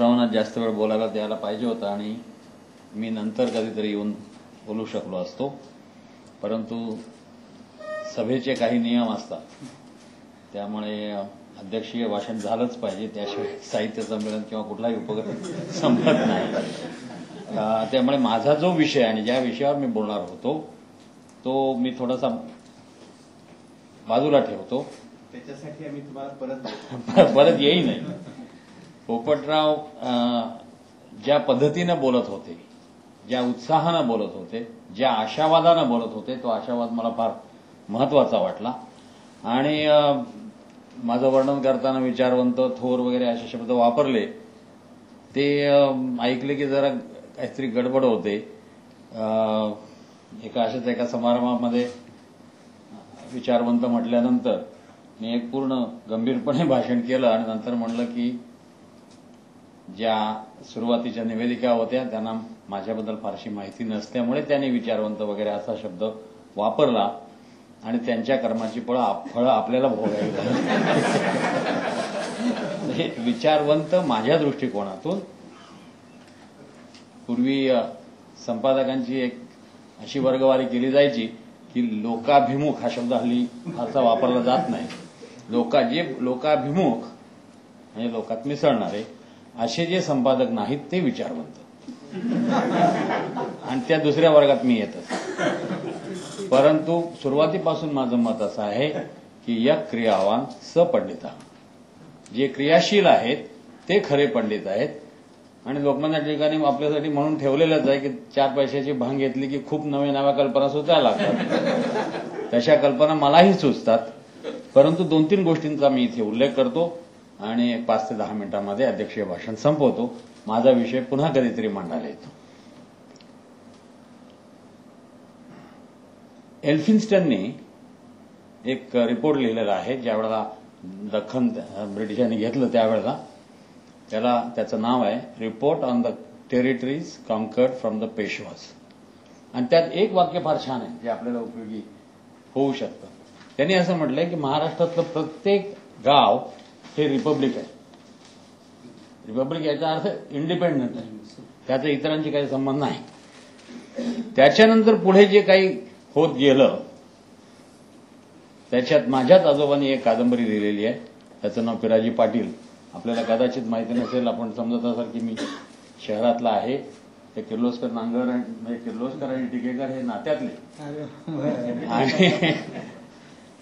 बाबूरावांना जास्त वेळ बोलायला द्यायला पाहिजे होतं आणि मी नंतर कधीतरी येऊन बोलू शकलो असतो. परंतु सभेचे काही नियम असतात. त्यामुळे अध्यक्षीय भाषण झालंच पाहिजे. त्याशिवाय साहित्य संमेलन किंवा कुठलाही उपक्रम संपत नाही. त्यामुळे माझा जो विषय आणि ज्या विषयावर मी बोलणार होतो तो मी थोडासा बाजूला ठेवतो. त्याच्यासाठी आम्ही तुम्हाला परत परत येई नाही पोपटराव ज्या पद्धतीनं बोलत होते ज्या उत्साहानं बोलत होते ज्या आशावादानं बोलत होते तो आशावाद मला फार महत्त्वाचा वाटला. आणि माझं वर्णन करताना विचारवंत थोर वगैरे असे शब्द वापरले ते ऐकले की जरा काहीतरी गडबड होते. एका अशाच एका समारंभामध्ये विचारवंत म्हटल्यानंतर मी एक पूर्ण गंभीरपणे भाषण केलं आणि नंतर म्हणलं की ज्या सुरुवातीच्या निवेदिका होत्या त्यांना माझ्याबद्दल फारशी माहिती नसल्यामुळे त्यांनी विचारवंत वगैरे असा शब्द वापरला आणि त्यांच्या कर्माची फळं फळं आपल्याला भोगावी लागली. हे विचारवंत माझ्या दृष्टिकोनातून पूर्वी संपादकांची एक अशी वर्गवारी केली जायची की लोकाभिमुख हा शब्द हल्ली फारसा वापरला जात नाही. लोका जे लोकाभिमुख म्हणजे लोकात मिसळणारे असे जे संपादक नाहीत ते विचारवंत. आणि त्या दुसऱ्या वर्गात मी येतच. परंतु सुरुवातीपासून माझं मत असं आहे की या क्रियावान सपंडिता जे क्रियाशील आहेत ते खरे पंडित आहेत. आणि लोकमान्य ठिकाणी आपल्यासाठी म्हणून ठेवलेलंच आहे की चार पैशाची भांग घेतली की खूप नव्या नव्या कल्पना सुचायला लागतात. तशा कल्पना मलाही सुचतात. परंतु दोन तीन गोष्टींचा मी इथे उल्लेख करतो. आणि पाच ते दहा मिनिटांमध्ये अध्यक्षीय भाषण संपवतो. माझा विषय पुन्हा कधीतरी मांडायला येतो. एल्फिन्स्टनने एक रिपोर्ट लिहिलेला आहे ज्यावेळेला दख्खन ब्रिटिशांनी घेतलं त्यावेळेला. त्याला त्याचं नाव आहे report on the territories conquered from the Peshwas आणि त्यात एक वाक्य फार छान आहे जे आपल्याला उपयोगी होऊ शकतं. त्यांनी असं म्हटलंय की महाराष्ट्रातलं प्रत्येक गाव हे रिपब्लिक आहे. रिपब्लिक याचा अर्थ इंडिपेंडंट आहे. त्याचा इतरांशी काही संबंध नाही. त्याच्यानंतर पुढे जे काही होत गेलं त्याच्यात माझ्याच आजोबांनी एक कादंबरी लिहिलेली आहे. त्याचं नाव पिराजी पाटील. आपल्याला कदाचित माहिती नसेल आपण समजत असाल की मी शहरातला आहे. ते किर्लोस्कर नांगर आणि- किर्लोस्कर आणि टिकेकर हे नात्यातले. आणि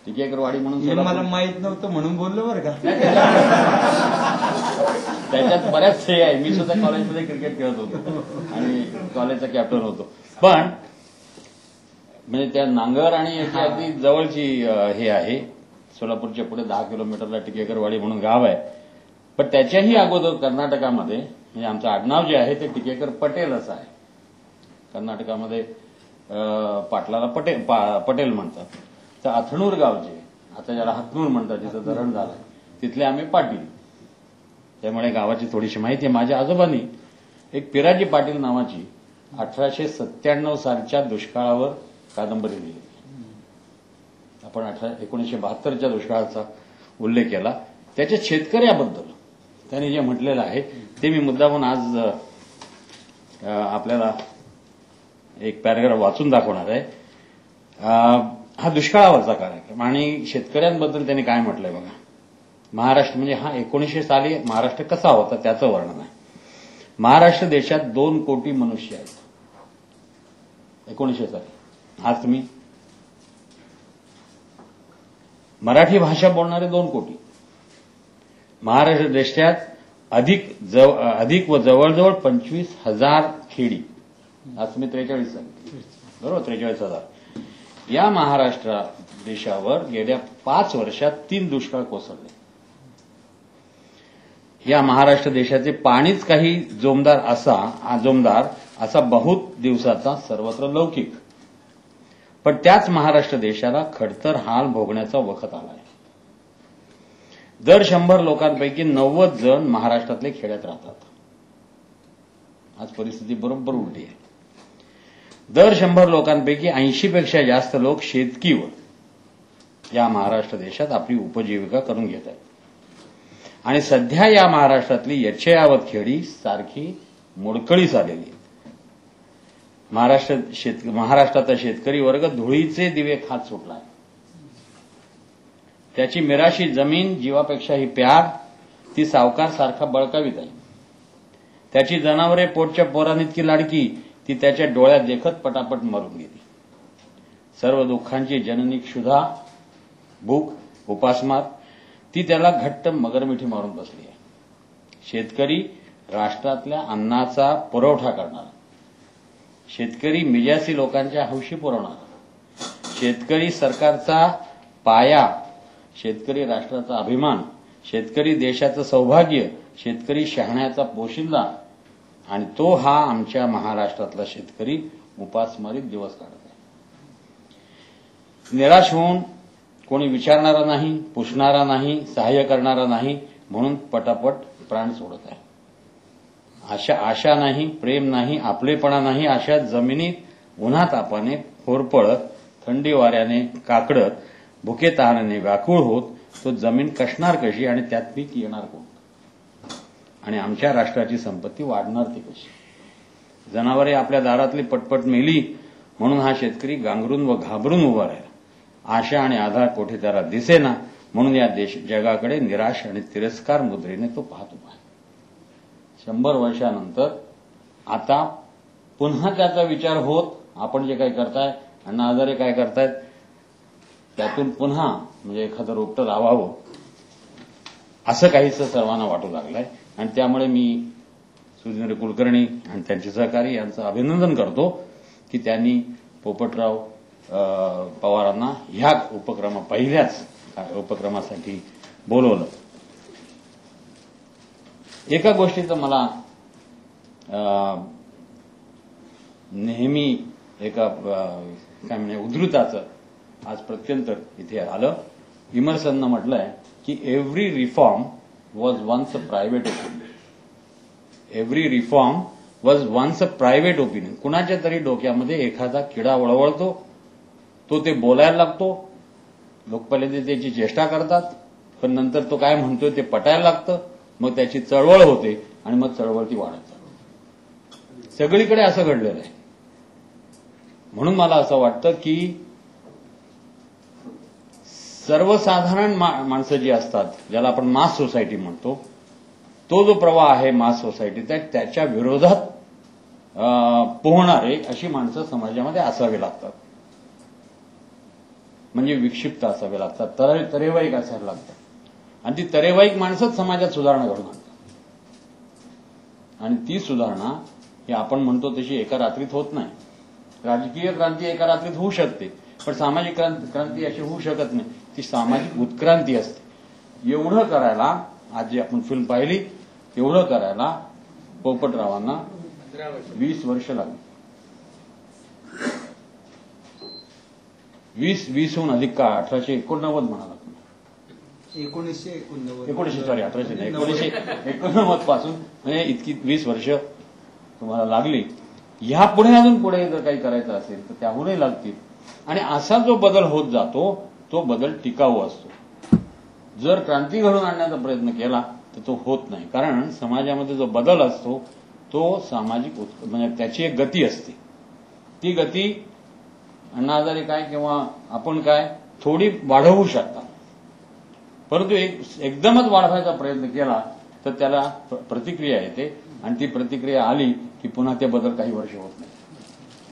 टिकेकरवाडी म्हणून मला माहीत नव्हतं म्हणून बोललो बरं का. त्याच्यात बऱ्याच हे आहे. मी सुद्धा कॉलेजमध्ये क्रिकेट खेळत होतो. आणि कॉलेजचा कॅप्टन होतो. पण म्हणजे त्या नांगर आणि याची अगदी जवळची हे आहे. सोलापूरच्या पुढे दहा किलोमीटरला टिकेकरवाडी म्हणून गाव आहे. पण त्याच्याही अगोदर कर्नाटकामध्ये म्हणजे आमचं आडनाव जे आहे ते टिकेकर पटेल असं आहे. कर्नाटकामध्ये पाटलाला पटेल पा- पटेल म्हणतात. तर अथणूर गावचे आता ज्याला हतनूर म्हणतात जिथं धरण झालं तिथले आम्ही पाटील. त्यामुळे गावाची थोडीशी माहिती आहे. माझ्या आजोबांनी एक पिराजी पाटील नावाची अठराशे सत्त्याण्णव सालच्या दुष्काळावर कादंबरी लिहिली. आपण अठरा एकोणीशे बहात्तरच्या दुष्काळाचा उल्लेख केला. त्याच्या शेतकऱ्याबद्दल त्यांनी जे म्हटलेलं आहे ते मी मुद्दाहून आज आपल्याला एक पॅराग्राफ वाचून दाखवणार आहे. हा दुष्काळावरचा कार्यक्रम आणि शेतकऱ्यांबद्दल त्यांनी काय म्हटलंय बघा? महाराष्ट्र म्हणजे हा एकोणीसशे साली महाराष्ट्र कसा होता त्याचं वर्णन आहे. महाराष्ट्र देशात दोन कोटी मनुष्य आहेत. एकोणीसशे साली. आज तुम्ही मराठी भाषा बोलणारे दोन कोटी. महाराष्ट्र देशात अधिक जव अधिक व जवळजवळ पंचवीस हजार खेडी. आज तुम्ही त्रेचाळीस सांगितले बरोबर? त्रेचाळीस हजार. या महाराष्ट्र देशावर गेल्या पाच वर्षात तीन दुष्काळ कोसळले. या महाराष्ट्र देशाचे पाणीच काही जोमदार असा जोमदार असा बहुत दिवसाचा सर्वत्र लौकिक. पण त्याच महाराष्ट्र देशाला खडतर हाल भोगण्याचा वखत आला आहे दर शंभर लोकांपैकी नव्वद जण महाराष्ट्रातले खेड्यात राहतात. आज परिस्थिती बरोबर उलटी आहे. दर शंभर लोकांपैकी ऐंशीपेक्षा जास्त लोक शेतकीवर या महाराष्ट्र देशात आपली उपजीविका करून घेत आहेत. आणि सध्या या महाराष्ट्रातली यच्छयावत खेडी सारखी मोडकळीस आलेली महाराष्ट्र शेत महाराष्ट्राचा शेतकरी वर्ग धुळीचे दिवे खात सुटला त्याची मिराशी जमीन जीवापेक्षाही प्यार ती सावकार सारखा बळकावीत आहे. त्याची जनावरे पोटच्या पोरांइतकी लाडकी ती त्याच्या डोळ्यात देखत पटापट मरून गेली. सर्व दुःखांची जननी क्षुधा भूक उपासमार ती त्याला घट्ट मगरमिठी मारून बसली आहे. शेतकरी राष्ट्रातल्या अन्नाचा पुरवठा करणारा शेतकरी मिजासी लोकांच्या हौशी पुरवणारा शेतकरी सरकारचा पाया शेतकरी राष्ट्राचा अभिमान शेतकरी देशाचं सौभाग्य शेतकरी शहाण्याचा पोशिंदा आणि तो हा आमच्या महाराष्ट्रातला शेतकरी उपासमारीत दिवस काढत आहे. निराश होऊन कोणी विचारणारा नाही पुसणारा नाही सहाय्य करणारा नाही म्हणून पटापट प्राण सोडत आहे. आशा आशा नाही प्रेम नाही आपलेपणा नाही अशा जमिनीत उन्हा तापाने होरपळत थंडी वाऱ्याने काकडत भुके तहानाने व्याकुळ होत तो जमीन कशणार कशी आणि त्यात पीक येणार कोण? आणि आमच्या राष्ट्राची संपत्ती वाढणार ती कशी जनावरे आपल्या दारातली पटपट मेली म्हणून हा शेतकरी गांगरून व घाबरून उभा राहिला. आशा आणि आधार कोठे त्याला दिसेना म्हणून या देश जगाकडे निराश आणि तिरस्कार मुद्रेने तो पाहत उभा आहे. शंभर वर्षानंतर आता पुन्हा त्याचा विचार होत आपण जे काही करताय अण्णा आजारे काय करतायत त्यातून पुन्हा म्हणजे एखादं रोपटं लावावं असं काहीच सर्वांना वाटू लागलंय. आणि त्यामुळे मी सुधींद्र कुलकर्णी आणि त्यांचे सहकारी यांचं अभिनंदन करतो की त्यांनी पोपटराव पवारांना ह्या उपक्रमा पहिल्याच उपक्रमासाठी बोलवलं. एका गोष्टीचं मला नेहमी एका काय म्हणजे उद्धृताचं आज प्रत्यंतर इथे आलं. इमर्सननं म्हटलंय की every reform was once a private opinion. Every reform was once a private opinion. कुणाच्या तरी डोक्यामध्ये एखादा किडा वळवळतो तो ते बोलायला लागतो लोक पहिले त्याची चेष्टा करतात पण नंतर तो काय म्हणतोय ते पटायला लागतं मग त्याची चळवळ होते आणि मग चळवळ ती वाढत सगळीकडे असं घडलेलं आहे म्हणून मला असं वाटतं की सर्वसाधारण मा- माणसं जी असतात ज्याला आपण मास सोसायटी म्हणतो तो जो प्रवाह आहे मास सोसायटीचा त्याच्या विरोधात अं, पोहणारे अशी माणसं समाजामध्ये असावी लागतात. म्हणजे विक्षिप्त असावे लागतात तर तरेवाईक असायला लागतात. आणि ती तरेवाईक माणसंच समाजात सुधारणा घडून आणतात. आणि ती सुधारणा ही आपण म्हणतो तशी एका रात्रीत होत नाही. राजकीय क्रांती एका रात्रीत होऊ शकते पण सामाजिक क्रांती अशी होऊ शकत नाही. ती सामाजिक उत्क्रांती असते. एवढं करायला आज जी आपण फिल्म पाहिली एवढं करायला पोपटरावांना वीस वर्ष लागली. वीस वीसहून अधिक काळ अठराशे एकोणनव्वद म्हणाला एकोणीसशे एकोणनव्वद. एकोणीशे सॉरी अठराशे नाही एकोणीशे एकोणनव्वदपासून म्हणजे इतकी वीस वर्ष तुम्हाला लागली. ह्या पुढे अजून पुढे जर काही करायचं असेल तर त्याहूनही लागतील. आणि असा जो बदल होत जातो तो बदल टिकाऊ असतो. जर क्रांती घडून आणण्याचा प्रयत्न केला तर तो होत नाही. कारण समाजामध्ये जो बदल असतो तो सामाजिक म्हणजे त्याची एक गती असते. ती गती अण्णा हजारे काय किंवा आपण काय थोडी वाढवू शकता. परंतु एक एकदमच वाढवायचा प्रयत्न केला तर त्याला प्र- प्रतिक्रिया येते. आणि ती प्रतिक्रिया आली की पुन्हा ते बदल काही वर्ष होत नाही.